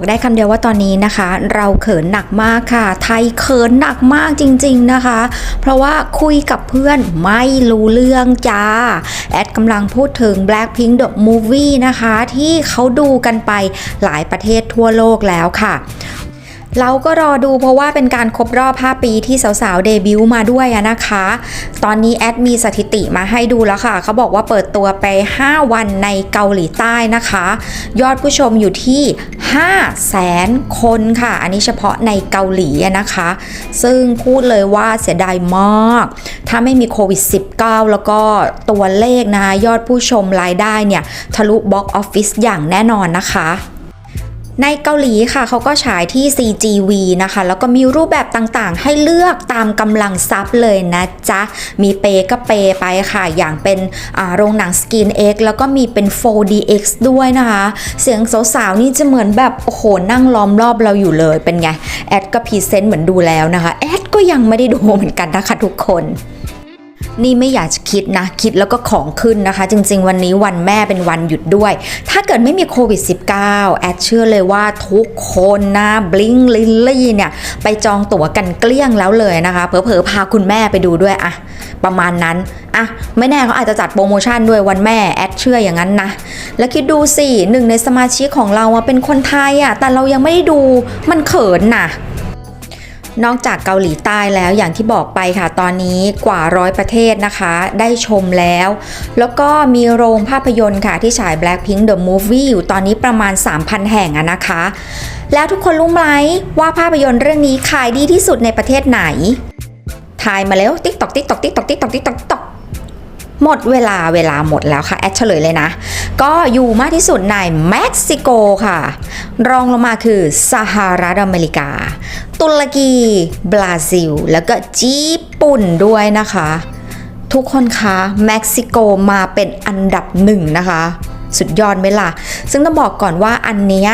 บอกได้คำเดียวว่าตอนนี้นะคะ เราเขินหนักมากค่ะ ไทยเขินหนักมากจริง ๆนะคะ เพราะว่าคุยกับเพื่อนไม่รู้เรื่องจ้า แอดกำลังพูดถึง Blackpink The Movie นะคะ ที่เขาดูกันไปหลายประเทศทั่วโลกแล้วค่ะ เราก็รอดูเพราะว่าเป็นการครบรอบ 5 ปีที่สาวๆ เดบิวต์มาด้วยนะคะ ตอนนี้แอดมีสถิติมาให้ดูแล้วค่ะ เขาบอกว่าเปิดตัวไป 5 วันในเกาหลีใต้นะคะ ยอดผู้ชมอยู่ที่ 5 แสนคนค่ะ อันนี้เฉพาะในเกาหลีนะคะ ซึ่งพูดเลยว่าเสียดายมาก ถ้าไม่มีโควิด -19 แล้วก็ตัวเลขนะคะยอดผู้ชมรายได้เนี่ย ทะลุบ็อกออฟฟิศอย่างแน่นอนนะคะ ในเกาหลีค่ะเขาก็ฉายที่ CGV นะคะ แล้วก็มีรูปแบบต่างๆ ให้เลือกตามกำลังทรัพย์เลยนะจ๊ะ มีเปก็เปไปค่ะ อย่างเป็นโรงหนัง Skin X แล้วก็มีเป็น 4DX ด้วยนะคะ เสียงสาวๆนี่จะเหมือนแบบ โอ้โห นั่งล้อมรอบเราอยู่เลยเป็นไง แอดก็พรีเซนต์เหมือนดูแล้วนะคะ แอดก็ยังไม่ได้ดูเหมือนกันนะคะทุกคน นี่ไม่อยากจะคิดนะ คิดแล้วก็ของขึ้นนะคะ จริง ๆ วันนี้วันแม่เป็นวันหยุดด้วย ถ้าเกิดไม่มีโควิด -19 แอดเชื่อเลยว่าทุกคนนะบลิงลิลลี่เนี่ย ไปจองตั๋วกันเกลี้ยงแล้วเลยนะคะ เผลอๆพาคุณแม่ไปดูด้วยอะประมาณนั้นอะไม่แน่เขาอาจจะจัดโปรโมชั่นด้วยวันแม่แอดเชื่ออย่างนั้นนะ แล้วคิดดูสิหนึ่งในสมาชิกของเราอะเป็นคนไทยอะแต่เรายังไม่ได้ดูมันเขินน่ะ นอกจากเกาหลีใต้แล้วอย่างที่บอกไปค่ะ ตอนนี้กว่าร้อยประเทศนะคะ ได้ชมแล้ว แล้วก็มีโรงภาพยนตร์ค่ะที่ฉาย Blackpink The Movie อยู่ตอนนี้ประมาณ 3,000 แห่งอะนะคะ แล้วทุกคนรู้ไหมว่าภาพยนตร์เรื่องนี้ขายดีที่สุดในประเทศไหนทายมาแล้วติ๊กตอกติ๊กตอกติ๊กตอกติ๊กตอกติ๊กตอกตอก หมดเวลาเวลาหมดแล้วค่ะ แอดเฉลยเลยนะ ก็อยู่มากที่สุดในเม็กซิโกค่ะ รองลงมาคือสหรัฐอเมริกา ตุรกีบราซิล แล้วก็ญี่ปุ่นด้วยนะคะ ทุกคนคะเม็กซิโกมาเป็นอันดับหนึ่งนะคะสุดยอดไหมล่ะ ซึ่งต้องบอกก่อนว่าอันนี้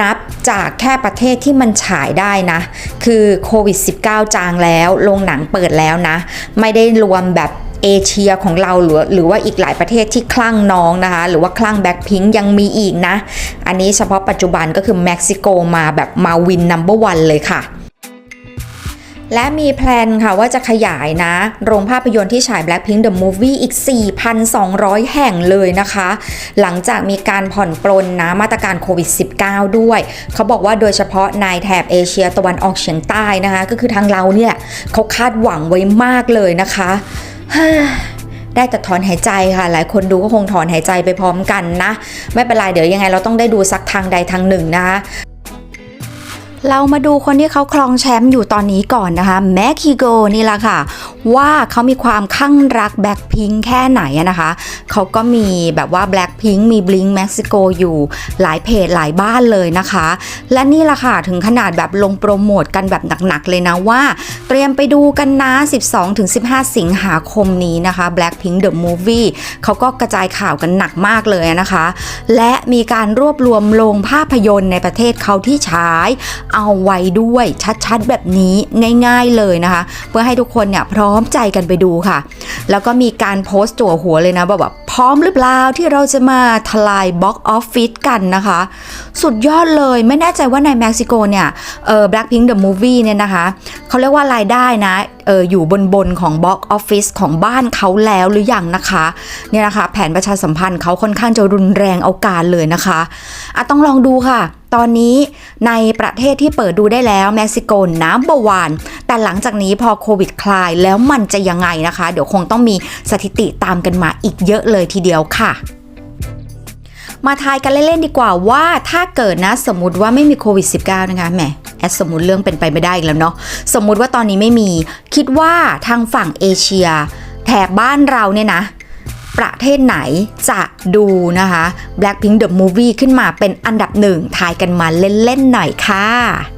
นับจากแค่ประเทศที่มันฉายได้นะ คือโควิด -19 จางแล้ว โรงหนังเปิดแล้วนะ ไม่ได้รวมแบบ เอเชียของเราหรือหรือว่าอีกหลายประเทศที่คลั่งน้องนะคะ หรือว่าคลั่งแบ็คพิงยังมีอีกนะ อันนี้เฉพาะปัจจุบันก็คือเม็กซิโกมาแบบมาวินนัมเบอร์วันเลยค่ะและมีแพลนค่ะว่าจะขยายนะ โรงภาพยนตร์ที่ฉาย Blackpink The Movie อีก 4,200 แห่งเลยนะคะ หลังจากมีการผ่อนปลนนะมาตรการโควิด -19 ด้วย เขาบอกว่าโดยเฉพาะในแถบเอเชียตะวันออกเฉียงใต้นะคะ ก็คือทางเราเนี่ยเขาคาดหวังไว้มากเลยนะคะ ได้แต่ถอนหายใจค่ะ หลายคนดูก็คงถอนหายใจไปพร้อมกันนะ ไม่เป็นไรเดี๋ยวยังไงเราต้องได้ดูสักทางใดทางหนึ่งนะคะ เรามาดูคนที่เขาครองแชมป์อยู่ตอนนี้ก่อนนะคะแม็กฮิโกนี่แหละค่ะ ว่าเขามีความข้างรักแบล็คพิงแค่ไหนนะคะเขาก็มีแบบว่าแบล็คพิงมีบลิงเม็กซิโกอยู่หลายเพจหลายบ้านเลยนะคะ และนี่แหละค่ะ ถึงขนาดแบบลงโปรโมทกันแบบหนักๆเลยนะว่า เตรียมไปดูกันนะ 12-15 สิงหาคมนี้นะคะ Blackpink The Movie เขาก็กระจายข่าวกันหนักมากเลยนะคะ และมีการรวบรวมโรงภาพยนตร์ในประเทศเขาที่ฉายเอาไว้ด้วยชัดๆ แบบนี้ง่ายๆเลยนะคะ เพื่อให้ทุกคนเนี่ยพร้อมใจกันไปดูค่ะ แล้วก็มีการโพสต์จั่วหัวเลยนะแบบแบบพร้อมหรือเปล่าที่เราจะมาทลายบ็อกออฟฟิศกันนะคะ สุดยอดเลยไม่แน่ใจว่าในเม็กซิโกเนี่ยเออ Blackpink the movie เนี่ยนะคะเขาเรียกว่ารายได้นะเอออยู่บนบนของบ็อกออฟฟิศของบ้านเขาแล้วหรือยังนะคะเนี่ยนะคะ แผนประชาสัมพันธ์เขาค่อนข้างจะรุนแรงเอาการเลยนะคะอะต้องลองดูค่ะ ตอนนี้ในประเทศที่เปิดดูได้แล้วเม็กซิโกน้ำบวาน แต่หลังจากนี้พอโควิดคลายแล้วมันจะยังไงนะคะ เดี๋ยวคงต้องมีสถิติตามกันมาอีกเยอะเลยทีเดียวค่ะมาทายกันเล่นๆดีกว่าว่าถ้าเกิดนะสมมติว่าไม่มีโควิด -19 นะคะแหมแอดสมมติเรื่องเป็นไปไม่ได้อีกแล้วเนาะสมมุติว่าตอนนี้ไม่มี คิดว่าทางฝั่งเอเชีย แถบบ้านเราเนี่ยนะ ประเทศไหนจะดูนะคะ Blackpink The Movie ขึ้นมาเป็นอันดับหนึ่งทายกันมาเล่น ๆ หน่อยค่ะ